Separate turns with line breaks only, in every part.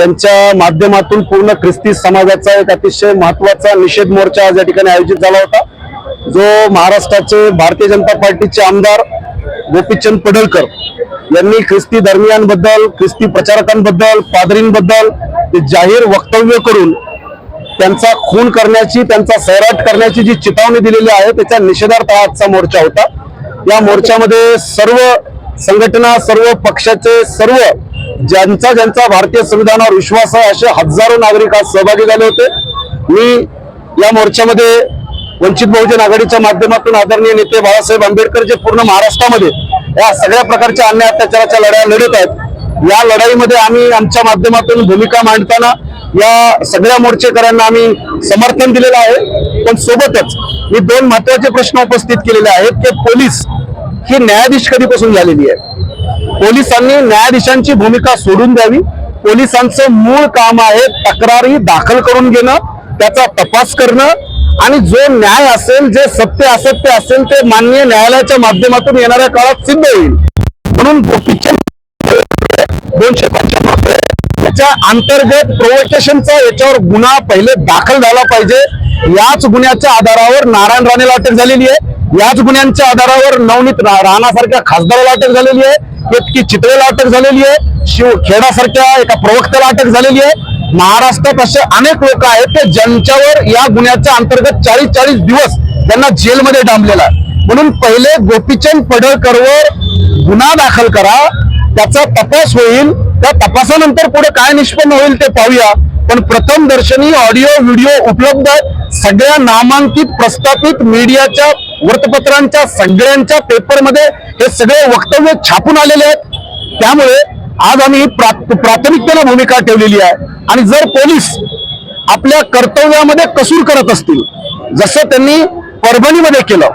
यांच्या माध्यमातून पूर्ण ख्रिस्ती समाजाचा एक अतिशय महत्त्वाचा निषेध मोर्चा आज या ठिकाणी आयोजित झाला होता. जो महाराष्ट्राचे भारतीय जनता पार्टीचे आमदार गोपीचंद पडळकर यांनी ख्रिस्ती धर्मियांबद्दल ख्रिस्ती प्रचारकांबद्दल पादरींबद्दल जाहीर वक्तव्य करून त्यांचा खून करण्याची त्यांचा सैराट करण्याची जी चितावणी दिलेली आहे त्याच्या निषेधार्थ आजचा मोर्चा होता. या मोर्चामध्ये सर्व संघटना सर्व पक्षाचे सर्व ज्यांचा ज्यांचा भारतीय संविधानावर विश्वास आहे असे हजारो नागरिक आज सहभागी झाले होते. मी या मोर्चामध्ये वंचित बहुजन आघाडीच्या माध्यमातून आदरणीय नेते बाळासाहेब आंबेडकर जे पूर्ण महाराष्ट्रामध्ये या सगळ्या प्रकारच्या अन्याय अत्याचाराच्या लढ्या लढत आहेत या लढाईमध्ये आम्ही आमच्या माध्यमातून भूमिका मांडताना या सगळ्या मोर्चेकऱ्यांना आम्ही समर्थन दिलेलं आहे. पण सोबतच मी दोन महत्त्वाचे प्रश्न उपस्थित केलेले आहेत की पोलीस ही न्यायाधीश कधीपासून झालेली आहे? पोलिसांनी न्यायाधीशांची भूमिका सोडून द्यावी. पोलिसांचं मूळ काम आहे तक्रारी दाखल करून घेणं त्याचा तपास करणं आणि जो न्याय असेल जे सत्य असत्य असेल ते माननीय न्यायालयाच्या माध्यमातून येणाऱ्या काळात सिद्ध होईल. म्हणून दोनशे पंच्याण्णव त्याच्या अंतर्गत प्रोवोकेशनचा याच्यावर गुन्हा पहिले दाखल झाला पाहिजे. याच गुन्ह्याच्या आधारावर नारायण राणेला अटक झालेली आहे. याच गुन्ह्यांच्या आधारावर नवनीत राणासारख्या खासदाराला अटक झालेली आहे इतकी चितळेला अटक झालेली आहे शिव खेडासारख्या एका प्रवक्त्याला अटक झालेली आहे. महाराष्ट्रात असे अनेक लोक आहेत ते ज्यांच्यावर या गुन्ह्याच्या अंतर्गत चाळीस चाळीस दिवस त्यांना जेलमध्ये डांबलेला आहे. म्हणून पहिले गोपीचंद पडळकरवर गुन्हा दाखल करा त्याचा तपास होईल त्या तपासानंतर पुढे काय निष्पन्न होईल ते पाहूया. पण प्रथम दर्शनी ऑडिओ व्हिडिओ उपलब्ध सगळ्या नामांकित प्रस्थापित मीडियाच्या वृत्तपत्रांच्या सगळ्यांच्या पेपरमध्ये हे सगळे वक्तव्य छापून आलेले आहेत. त्यामुळे आज आम्ही प्रा- प्राथमिकतेनं भूमिका ठेवलेली आहे. आणि जर पोलीस आपल्या कर्तव्यामध्ये कसूर करत असतील जसं त्यांनी परभणीमध्ये केलं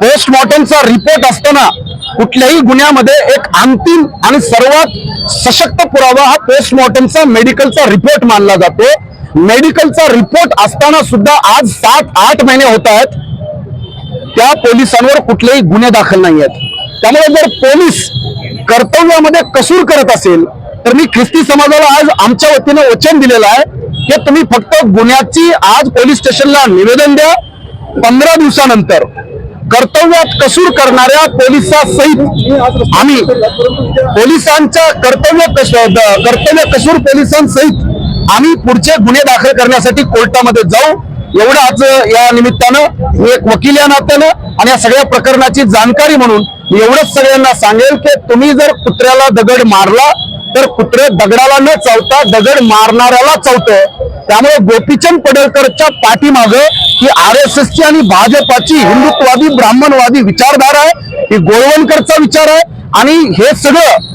पोस्टमॉर्टमचा रिपोर्ट असताना कुठल्याही गुन्ह्यामध्ये एक अंतिम आणि सर्वात सशक्त पुरावा हा पोस्टमॉर्टमचा मेडिकलचा रिपोर्ट मानला जातो. मेडिकलचा रिपोर्ट असताना सुद्धा आज सात आठ महिने होत आहेत. त्या पोलिसांवर कुठलेही गुन्हे दाखल नाही आहेत. त्यामुळे जर पोलीस कर्तव्यामध्ये कसूर करत असेल तर मी ख्रिस्ती समाजाला आज आमच्या वतीनं वचन दिलेलं आहे की तुम्ही फक्त गुन्ह्याची आज पोलीस स्टेशनला निवेदन द्या. पंधरा दिवसानंतर कर्तव्यात कसूर करणाऱ्या पोलिसांसहित आम्ही पोलिसांच्या कर्तव्य कर्तव्य कसूर पोलिसांसहित आम्ही पुढचे गुन्हे दाखल करण्यासाठी कोर्टामध्ये जाऊ. एवढं आज या निमित्तानं मी एक वकील या नात्यानं आणि या सगळ्या प्रकरणाची जाणकारी म्हणून मी एवढंच सगळ्यांना सांगेल की तुम्ही जर कुत्र्याला दगड मारला तर कुत्रे दगडाला न चावता दगड मारणाऱ्याला चावतं. त्यामुळे गोपीचंद पडळकरच्या पाठीमागं ही आर एस एसची आणि भाजपाची हिंदुत्ववादी ब्राह्मणवादी विचारधारा आहे ही गोळवणकरचा विचार आहे. आणि हे सगळं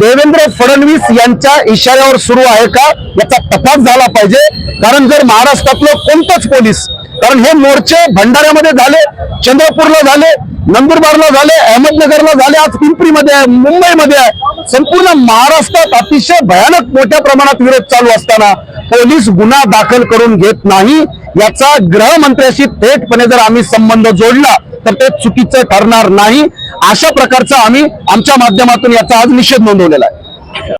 देवेंद्र फडणवीस यांच्या इशाऱ्यावर सुरू आहे का? याचा तपास झाला पाहिजे. कारण जर महाराष्ट्रातलं कोणतंच पोलीस कारण हे मोर्चे भंडाऱ्यामध्ये झाले चंद्रपूरला झाले नंदुरबारला झाले अहमदनगरला झाले आज पिंपरीमध्ये आहे मुंबईमध्ये आहे. संपूर्ण महाराष्ट्रात अतिशय भयानक मोठ्या प्रमाणात विरोध चालू असताना पोलीस गुन्हा दाखल करून घेत नाही. याचा गृहमंत्र्याशी थेटपणे जर आम्ही संबंध जोडला तर ते चुकीचं ठरणार नाही. अशा प्रकारचा आम्ही आमच्या माध्यमातून याचा आज निषेध नोंदवलेला आहे.